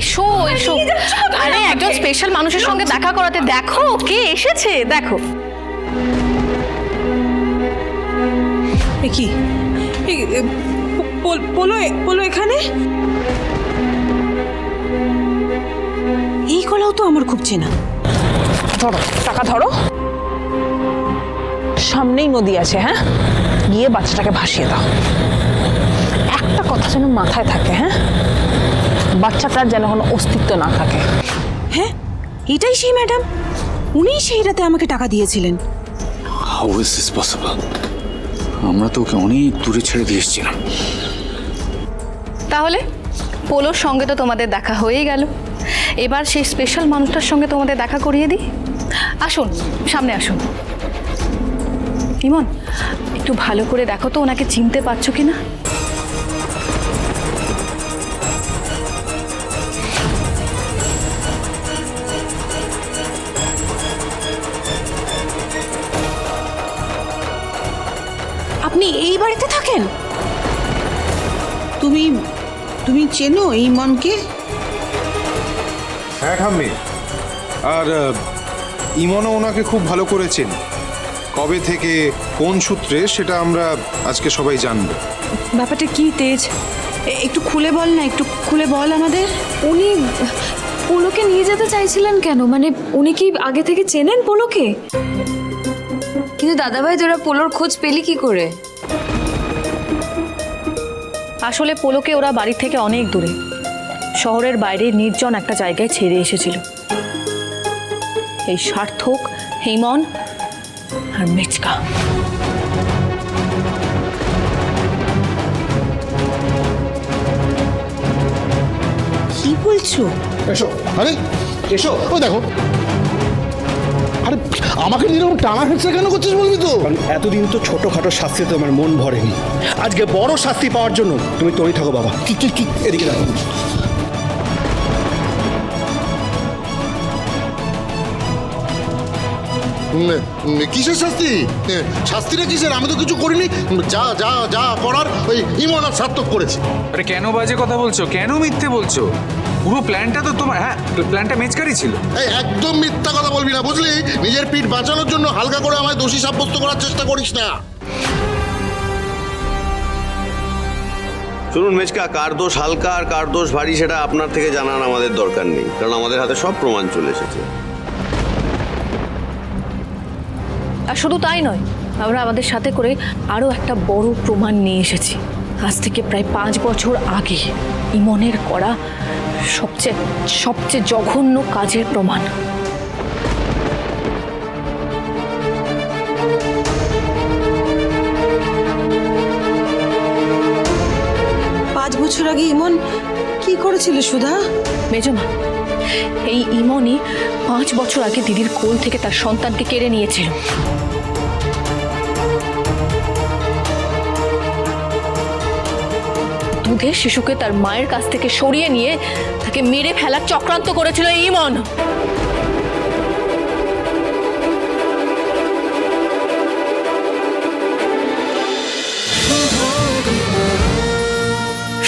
এসো এসো। আরে একজন স্পেশাল মানুষের সঙ্গে দেখা করাতে দেখো কে এসেছে দেখো। এ কি? পোলো পোলো এখানে। এই গলাও তো আমার খুব চেনা। ধরো টাকা ধরো। সামনেই নদী আছে হ্যাঁ? গিয়ে বাচ্চাটাকে ভাসিয়ে দাও। একটা কথা যেন মাথায় থাকে হ্যাঁ? বাচ্চাটার যেন কোনো অস্তিত্ব না থাকে। হ্যাঁ এটাই সেই ম্যাডাম। উনিই সেই রাতে আমাকে টাকা দিয়েছিলেন। হাউ ইজ দিস পসিবল আমরা তো ওকে অনেক দূরে ছেড়ে দিয়ে এসেছিলাম। তাহলে পোলোর সঙ্গে তো তোমাদের দেখা হয়েই গেল। এবার সেই স্পেশাল মানুষটার সঙ্গে তোমাদের দেখা করিয়ে দিই। আসুন সামনে আসুন। ইমন একটু ভালো করে দেখো তো ওনাকে চিনতে পারছ কি না আপনি এই বাড়িতে থাকেন? তুমি তুমি চেনো এই মনকে? হ্যাঁ ঠাম্মি। আর ইমনও ওনাকে খুব ভালো করেছেন। কবে থেকে কোন সূত্রে সেটা আমরা আজকে সবাই জানব। ব্যাপারটা কি তেজ? একটু খুলে বল না একটু খুলে বল আমাদের। উনি পোলোকে নিয়ে যেতে চাইছিলেন কেন? মানে উনি কি আগে থেকে চেনেন পোলোকে? কিন্তু দাদাভাই তোরা পোলোর খোঁজ পেলি কি করে? আসলে পোলোকে ওরা বাড়ি থেকে অনেক দূরে। শহরের বাইরে নির্জন একটা জায়গায় ছেড়ে এসেছিল। এই সার্থক হেমন আর মেচকা। কি বলছো? এসো আরে এসো। ও দেখো। আমাকে নিয়ে এরকম টানা হেঁচড়ে কেন করছিস বলবি তো? কারণ এতদিন তো ছোটোখাটো শাস্তিতে তোমার মন ভরেনি। আজকে বড় শাস্তি পাওয়ার জন্য তুমি তৈরি থাকো বাবা। কি কি কি? এদিকে দেখো। কিসের শাস্তি? এ, শাস্তিটা কিসের? আমি তো কিছু করিনি। যা যা যা করার ওই ইমন আর সার্থক করেছে। আরে কেন বাজে কথা বলছো? কেন মিথ্যে বলছো? পুরো প্ল্যানটা তো তোমার হ্যাঁ প্ল্যানটা মেচকারই ছিল। এই একদম মিথ্যা কথা বলবি না বুঝলি? নিজের পিঠ বাঁচানোর জন্য হালকা করে আমায় দোষী সাব্যস্ত করার চেষ্টা করিস না। শুনুন মেজকা কার দোষ হালকা আর কার দোষ ভারী সেটা আপনার থেকে জানার আমাদের দরকার নেই কারণ আমাদের হাতে সব প্রমাণ চলে এসেছে। আর শুধু তাই নয় আমরা আমাদের সাথে করে আরও একটা বড় প্রমাণ নিয়ে এসেছি। আজ থেকে প্রায় পাঁচ বছর আগে ইমনের করা সবচেয়ে সবচেয়ে জঘন্য কাজের প্রমাণ। পাঁচ বছর আগে ইমন কি করেছিল সুধা? মেজমা এই ইমনই পাঁচ বছর আগে দিদির কোল থেকে তার সন্তানকে কেড়ে নিয়েছিল। দুধের শিশুকে তার মায়ের কাছ থেকে সরিয়ে নিয়ে তাকে মেরে ফেলার চক্রান্ত করেছিল ইমন।